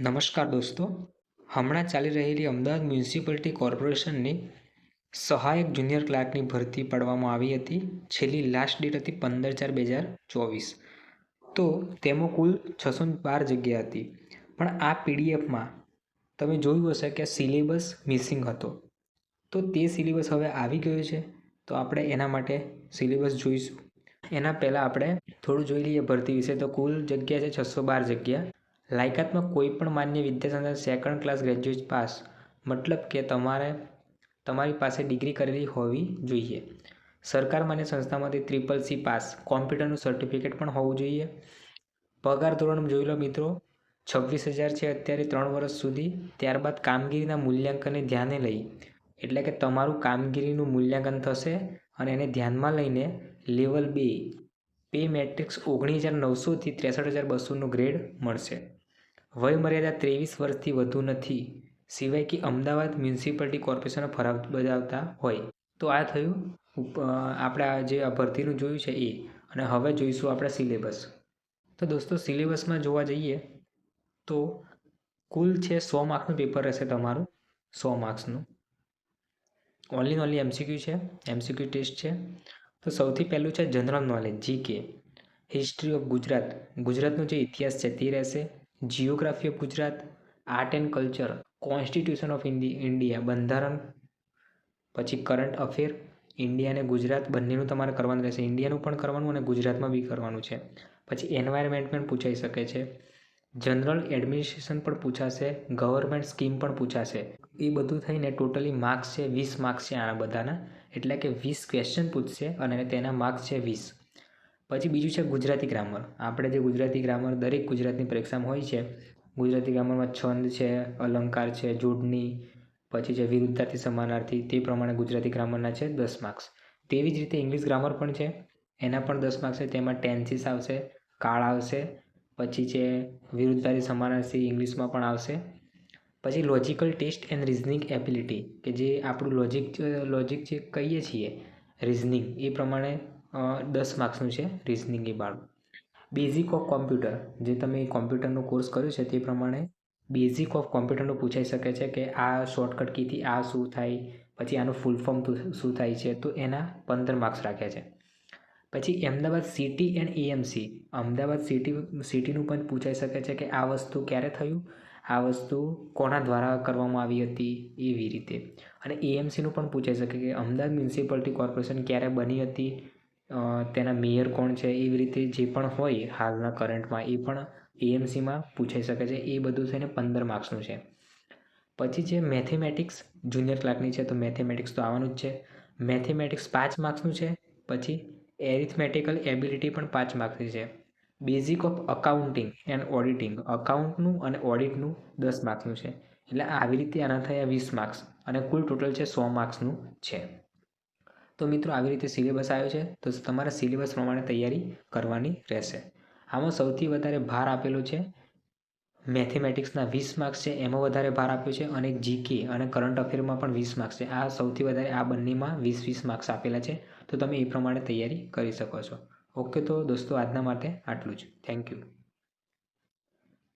નમસ્કાર દોસ્તો. હમણાં ચાલી રહેલી અમદાવાદ મ્યુનિસિપાલિટી કોર્પોરેશનની સહાયક જુનિયર ક્લાર્કની ભરતી પાડવામાં આવી હતી. છેલ્લી લાસ્ટ ડેટ હતી પંદર ચાર બે હજાર ચોવીસ. તો તેમાં કુલ છસો બાર જગ્યા હતી. પણ આ પીડીએફમાં તમે જોયું હશે કે સિલેબસ મિસિંગ હતો. તો તે સિલેબસ હવે આવી ગયો છે. તો આપણે એના માટે સિલેબસ જોઈશું. એના પહેલાં આપણે થોડું જોઈ લઈએ ભરતી વિશે. તો કુલ જગ્યા છે છસો બાર જગ્યા. લાયકાતમાં કોઈ પણ માન્ય વિદ્યાસંસ્થા સેકન્ડ ક્લાસ ગ્રેજ્યુએટ પાસ મતલબ કે તમારે, તમારી પાસે ડિગ્રી કરેલી હોવી જોઈએ. સરકાર માન્ય સંસ્થામાંથી ત્રિપલ સી પાસ કોમ્પ્યુટરનું સર્ટિફિકેટ પણ હોવું જોઈએ. પગાર ધોરણ જોઈ લો મિત્રો, છવ્વીસ હજાર છે અત્યારે ત્રણ વર્ષ સુધી, ત્યારબાદ કામગીરીના મૂલ્યાંકનને ધ્યાને લઈ, એટલે કે તમારું કામગીરીનું મૂલ્યાંકન થશે અને એને ધ્યાનમાં લઈને લેવલ બે પે મેટ્રિક્સ ઓગણીસ હજાર નવસોથી ત્રેસઠ હજાર બસોનો ગ્રેડ મળશે. વયમર્યાદા ત્રેવીસ વર્ષથી વધુ નથી, સિવાય કે અમદાવાદ મ્યુનિસિપાલિટી કોર્પોરેશનનો ફરજ બજાવતા હોય. તો આ થયું. આપણે જે ભરતીનું જોયું છે એ. અને હવે જોઈશું આપણા સિલેબસ. તો દોસ્તો, સિલેબસમાં જોવા જઈએ તો કુલ છે સો માર્ક્સનું પેપર રહેશે તમારું. સો માર્ક્સનું. ઓનલી ઓનલી એમસીક્યુ છે. એમસીક્યુ ટેસ્ટ છે. તો સૌથી પહેલું છે general knowledge GK history of Gujarat. ગુજરાતનો જે ઇતિહાસ છે તે રહેશે. Geography of Gujarat art and culture constitution of India બંધારણ, પછી કરંટ અફેર ઇન્ડિયા અને ગુજરાત બંનેનું તમારે કરવાનું રહેશે. ઇન્ડિયાનું પણ કરવાનું અને ગુજરાતમાં બી કરવાનું છે. પછી એન્વાયરમેન્ટ પણ પૂછાઈ શકે છે. જનરલ એડમિનિસ્ટ્રેશન પણ પૂછાશે. ગવર્મેન્ટ સ્કીમ પણ પૂછાશે. એ બધું થઈને ટોટલી માર્ક્સ છે, વીસ માર્ક્સ છે આના બધાના. એટલે કે વીસ ક્વેશ્ચન પૂછશે અને તેના માર્ક્સ છે વીસ. પછી બીજું છે ગુજરાતી ગ્રામર આપણે જે ગુજરાતી ગ્રામર દરેક ગુજરાતની પરીક્ષામાં હોય છે, ગુજરાતી ગ્રામરમાં છંદ છે, અલંકાર છે, જોડણી, પછી છે વિરુદ્ધાર્થી સમાનાર્થી તે પ્રમાણે ગુજરાતી ગ્રામરના છે દસ માર્ક્સ તેવી જ રીતે ઇંગ્લિશ ગ્રામર પણ છે, એના પણ દસ માર્ક્સ છે, તેમાં ટેન્સીસ આવશે, કાળ આવશે, પછી છે વિરુદ્ધાર્થી સમાનાર્થી ઇંગ્લિશમાં પણ આવશે. પછી logical test and reasoning ability કે જે આપણું લોજિક લોજિક જે કહીએ છીએ રિઝનિંગ એ પ્રમાણે દસ માર્ક્સનું છે રિઝનિંગ એ બાળકો બેઝિક ઓફ કોમ્પ્યુટર જે તમે કોમ્પ્યુટરનો કોર્સ કર્યો છે તે પ્રમાણે બેઝિક ઓફ કોમ્પ્યુટરનું પૂછાઈ શકે છે કે આ શોર્ટકટ કીથી, આ શું થાય, પછી આનું ફૂલ ફોર્મ શું થાય છે, તો એના પંદર માર્ક્સ રાખ્યા છે. પછી Ahmedabad city and AMC Ahmedabad city સિટીનું પણ પૂછાઈ શકે છે કે આ વસ્તુ ક્યારે થયું, આ વસ્તુ કોના દ્વારા કરવામાં આવી હતી, એવી રીતે. અને એએમસીનું પણ પૂછાઈ શકે કે અમદાવાદ મ્યુનિસિપાલિટી કોર્પોરેશન ક્યારે બની હતી તેના મેયર કોણ છે એવી રીતે જે પણ હોય હાલના કરંટમાં એ પણ એએમસીમાં પૂછાઈ શકે છે. એ બધું છે ને પંદર માર્ક્સનું છે. પછી છે મેથેમેટિક્સ જુનિયર ક્લાર્કની છે, તો મેથેમેટિક્સ તો આવવાનું જ છે. મેથેમેટિક્સ પાંચ માર્ક્સનું છે, પછી એરિથમેટિકલ એબિલિટી પણ પાંચ માર્ક્સની છે. Basic of accounting and auditing અકાઉન્ટનું અને ઓડિટનું દસ માર્ક્સનું છે. એટલે આવી રીતે આના થયા વીસ માર્ક્સ અને કુલ ટોટલ છે સો માર્ક્સનું છે. તો મિત્રો આવી રીતે સિલેબસ આવ્યો છે, તો તમારે સિલેબસ પ્રમાણે તૈયારી કરવાની રહેશે. આમાં સૌથી વધારે ભાર આપેલો છે મેથેમેટિક્સના વીસ માર્ક્સ છે, એમાં વધારે ભાર આપ્યો છે અને જીકે અને કરંટ અફેરમાં પણ વીસ માર્ક્સ છે. આ સૌથી વધારે આ બંનેમાં વીસ વીસ માર્ક્સ આપેલા છે, તો તમે એ પ્રમાણે તૈયારી કરી શકો છો. ઓકે તો દોસ્તો, આજના માટે આટલું જ. Thank you